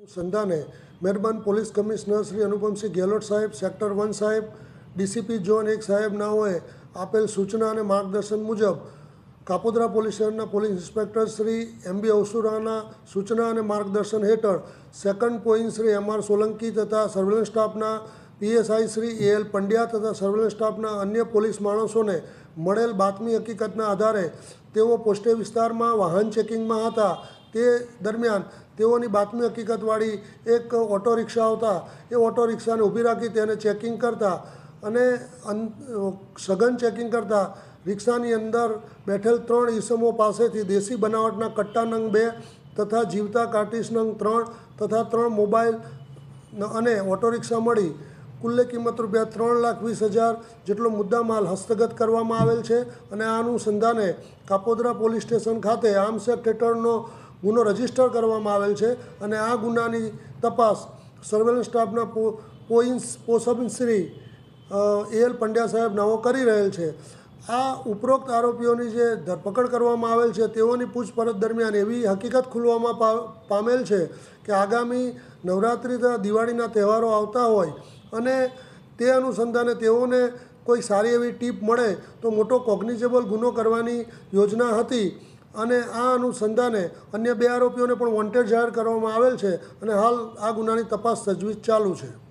સંધાને મહેરબાન police commissioner Shri Anupamsinh Gehlot સાહેબ, sector one સાહેબ, ડીસીપી ઝોન એક સાહેબ નાઓએ આપેલ સૂચના અને માર્ગદર્શન મુજબ કાપોદ્રા પોલીસ સ્ટેશનના police inspector Shri M B ઔસુરાના સૂચના અને માર્ગદર્શન હેઠળ second point Shri M R Solanki તથા સર્વેલન્સ સ્ટાફના PSI Shri A L Pandya તથા સર્વેલન્સ સ્ટાફના અન્ય પોલીસ માણસોને મળેલ બાતમી હકીકતના આધારે તેઓ પોસ્ટે વિસ્તારમાં વાહન ચેકિંગમાં હતા. તે દરમિયાન તેઓની બાતમી હકીકતવાળી એક ઓટો રિક્ષા આવતા એ ઓટો રિક્ષાને ઊભી રાખી તેને ચેકિંગ કરતા અને સઘન ચેકિંગ કરતા રિક્ષાની અંદર બેઠેલ ત્રણ ઈસમો પાસેથી દેશી બનાવટના કટ્ટા નંગ બે તથા જીવતા કાર્ટિસ નંગ ત્રણ તથા ત્રણ મોબાઈલ અને ઓટો રિક્ષા મળી. કુલ્લે કિંમત રૂપિયા ત્રણ લાખ વીસ હજાર જેટલો મુદ્દામાલ હસ્તગત કરવામાં આવેલ છે અને આ અનુસંધાને કાપોદ્રા પોલીસ સ્ટેશન ખાતે આર્મ્સ એક્ટ હેઠળનો ગુનો રજિસ્ટર કરવામાં આવેલ છે અને આ ગુનાની તપાસ સર્વેલન્સ સ્ટાફના પોઈન્સ પોસબશ્રી એલ પંડ્યા સાહેબ નવો કરી રહેલ છે. આ ઉપરોક્ત આરોપીઓની જે ધરપકડ કરવામાં આવેલ છે તેઓની પૂછપરછ દરમિયાન એવી હકીકત ખુલવામાં પામેલ છે કે આગામી નવરાત્રિ દિવાળીના તહેવારો આવતા હોય અને તે અનુસંધાને તેઓને કોઈ સારી એવી ટીપ મળે તો મોટો કોગ્નિઝેબલ ગુનો કરવાની યોજના હતી. અને આ અનુસંધાને અન્ય બે આરોપીઓને પણ વોન્ટેડ જાહેર કરવામાં આવેલ છે અને હાલ આ ગુનાની તપાસ તજવીજ ચાલુ છે.